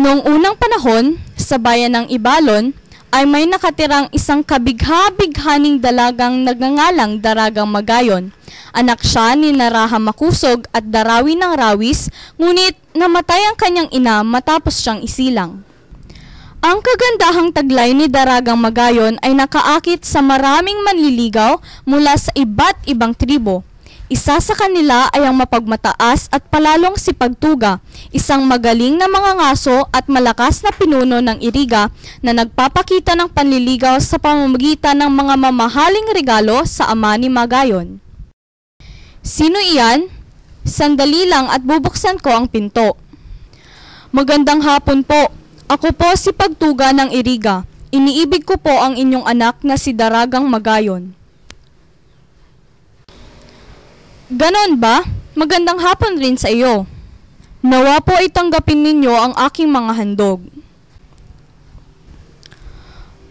Noong unang panahon, sa bayan ng Ibalon, ay may nakatirang isang kabigha-bighaning dalagang nagngangalang Daragang Magayon. Anak siya ni Naraha Makusog at Darawi ng Rawis, ngunit namatay ang kanyang ina matapos siyang isilang. Ang kagandahang taglay ni Daragang Magayon ay nakaakit sa maraming manliligaw mula sa iba't ibang tribo. Isa sa kanila ay ang mapagmataas at palalong si Pagtuga, isang magaling na mga ngaso at malakas na pinuno ng iriga na nagpapakita ng panliligaw sa pamamagitan ng mga mamahaling regalo sa ama ni Magayon. Sino iyan? Sandali lang at bubuksan ko ang pinto. Magandang hapon po. Ako po si Pagtuga ng Iriga. Iniibig ko po ang inyong anak na si Daragang Magayon. Ganon ba? Magandang hapon rin sa iyo. Nawa po ay tanggapin ninyo ang aking mga handog.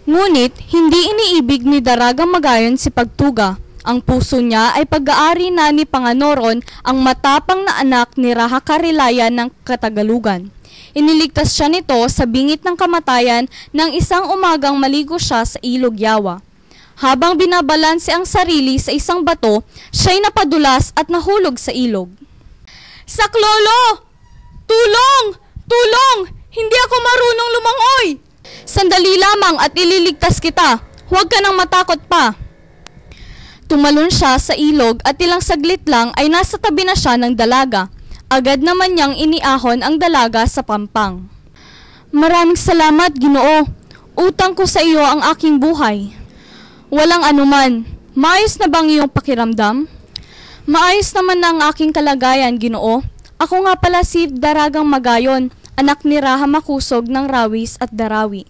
Ngunit, hindi iniibig ni Daragang Magayon si Pagtuga. Ang puso niya ay pag-aari na ni Panganoron ang matapang na anak ni Raha Karilaya ng Katagalugan. Iniligtas siya nito sa bingit ng kamatayan ng isang umagang maligo siya sa ilog Yawa. Habang binabalanse ang sarili sa isang bato, siya'y napadulas at nahulog sa ilog. Saklolo! Tulong! Tulong! Hindi ako marunong lumangoy! Sandali lamang at ililigtas kita. Huwag ka nang matakot pa. Tumalon siya sa ilog at ilang saglit lang ay nasa tabi na siya ng dalaga. Agad naman niyang iniahon ang dalaga sa pampang. Maraming salamat, Ginoo. Utang ko sa iyo ang aking buhay. Walang anuman. Maayos na bang iyong pakiramdam? Maayos naman na ang aking kalagayan, ginoo. Ako nga pala si Daragang Magayon, anak ni Raha Makusog ng Rawis at Darawi.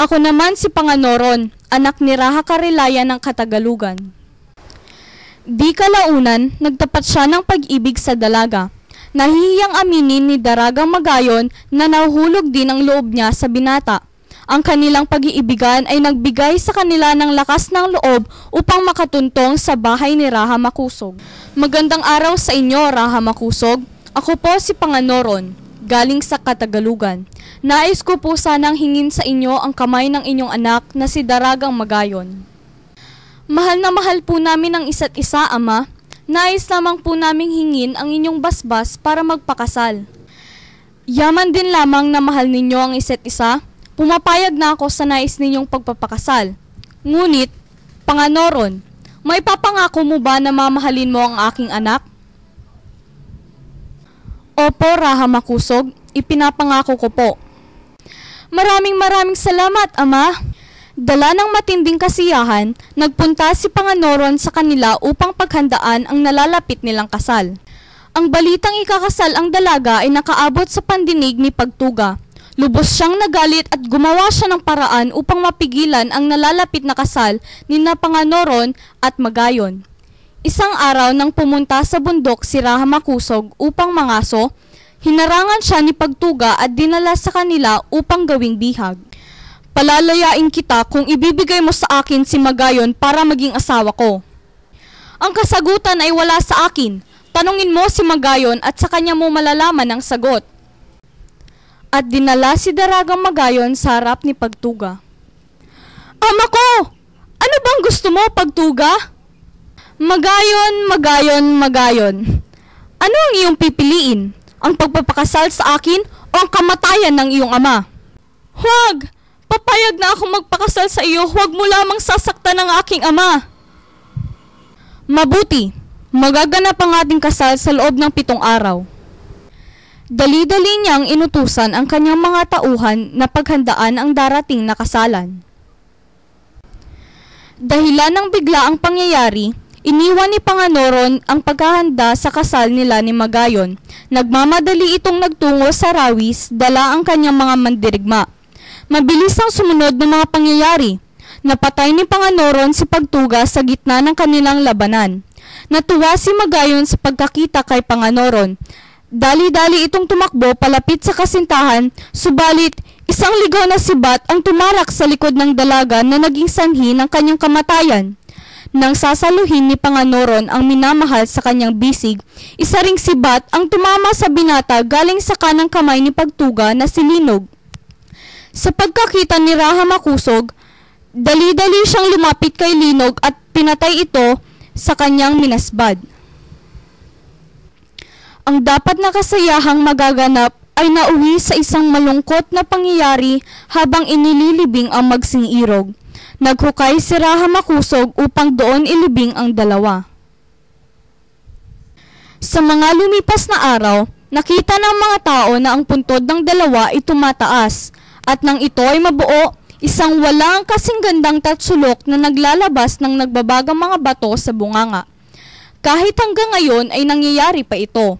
Ako naman si Panganoron, anak ni Raha Karilaya ng Katagalugan. Di kalaunan, nagtapat siya ng pag-ibig sa dalaga. Nahihiyang aminin ni Daragang Magayon na nahuhulog din ang loob niya sa binata. Ang kanilang pag-iibigan ay nagbigay sa kanila ng lakas ng loob upang makatuntong sa bahay ni Raha Makusog. Magandang araw sa inyo, Raha Makusog. Ako po si Panganoron, galing sa Katagalugan. Nais ko po sanang hingin sa inyo ang kamay ng inyong anak na si Daragang Magayon. Mahal na mahal po namin ang isa't isa, Ama. Nais lamang po naming hingin ang inyong basbas para magpakasal. Yaman din lamang na mahal ninyo ang isa't isa Pumapayag na ako sa nais ninyong pagpapakasal. Ngunit, Panganoron, may papangako mo ba na mamahalin mo ang aking anak? Opo, Raha Makusog, ipinapangako ko po. Maraming maraming salamat, Ama. Dala ng matinding kasiyahan, nagpunta si Panganoron sa kanila upang paghandaan ang nalalapit nilang kasal. Ang balitang ikakasal ang dalaga ay nakaabot sa pandinig ni Pagtuga Lubos siyang nagalit at gumawa siya ng paraan upang mapigilan ang nalalapit na kasal ni Napanganoron at Magayon. Isang araw nang pumunta sa bundok si Raha Makusog upang mangaso, hinarangan siya ni Pagtuga at dinala sa kanila upang gawing bihag. Palalayain kita kung ibibigay mo sa akin si Magayon para maging asawa ko. Ang kasagutan ay wala sa akin. Tanungin mo si Magayon at sa kanya mo malalaman ang sagot at dinala si Daragang Magayon sa harap ni Pagtuga. Ama ko! Ano bang gusto mo, Pagtuga? Magayon, magayon, magayon. Ano ang iyong pipiliin? Ang pagpapakasal sa akin o ang kamatayan ng iyong ama? Huwag! Papayag na ako magpakasal sa iyo, huwag mo lamang sasaktan ng aking ama. Mabuti, magaganap ang ating kasal sa loob ng pitong araw. Dali-dali niyang inutusan ang kanyang mga tauhan na paghandaan ang darating na kasalan. Dahilan ng bigla ang pangyayari, iniwan ni Panganoron ang paghahanda sa kasal nila ni Magayon. Nagmamadali itong nagtungo sa Rawis, dala ang kanyang mga mandirigma. Mabilis ang sumunod ng mga pangyayari. Napatay ni Panganoron si Pagtuga sa gitna ng kanilang labanan. Natuwa si Magayon sa pagkakita kay Panganoron. Dali-dali itong tumakbo palapit sa kasintahan, subalit isang ligaw na sibat ang tumarak sa likod ng dalaga na naging sanhi ng kanyang kamatayan. Nang sasaluhin ni Panganoron ang minamahal sa kanyang bisig, isa ring sibat ang tumama sa binata galing sa kanang kamay ni Pagtuga na si Linog. Sa pagkakita ni Raha Makusog, dali-dali siyang lumapit kay Linog at pinatay ito sa kanyang minasbad. Ang dapat na kasayahang magaganap ay nauwi sa isang malungkot na pangyayari habang inililibing ang magsing irog. Naghukay si Raha Makusog upang doon ilibing ang dalawa. Sa mga lumipas na araw, nakita ng mga tao na ang puntod ng dalawa ay tumataas at nang ito ay mabuo, isang walang kasing gandang tatsulok na naglalabas ng nagbabagang mga bato sa bunganga. Kahit hanggang ngayon ay nangyayari pa ito.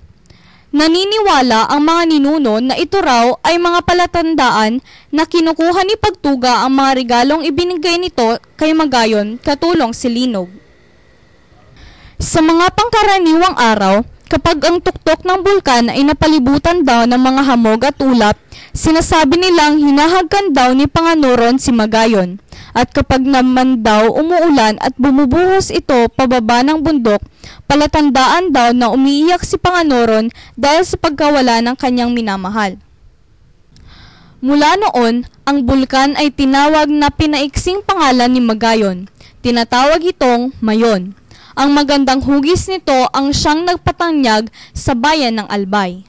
Naniniwala ang mga ninuno na ito raw ay mga palatandaan na kinukuha ni Pagtuga ang mga regalong ibinigay nito kay Magayon katulong si Linog. Sa mga pangkaraniwang araw, kapag ang tuktok ng bulkan ay napalibutan daw ng mga hamog at ulap, sinasabi nilang hinahagkan daw ni Panganoron si Magayon. At kapag naman daw umuulan at bumubuhos ito pababa ng bundok, palatandaan daw na umiiyak si Panganoron dahil sa pagkawala ng kanyang minamahal. Mula noon, ang bulkan ay tinawag na pinaiksing pangalan ni Magayon. Tinatawag itong Mayon. Ang magandang hugis nito ang siyang nagpatanyag sa bayan ng Albay.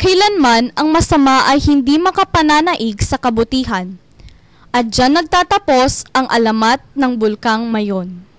Kailanman ang masama ay hindi makapananaig sa kabutihan. At dyan nagtatapos ang alamat ng Bulkang Mayon.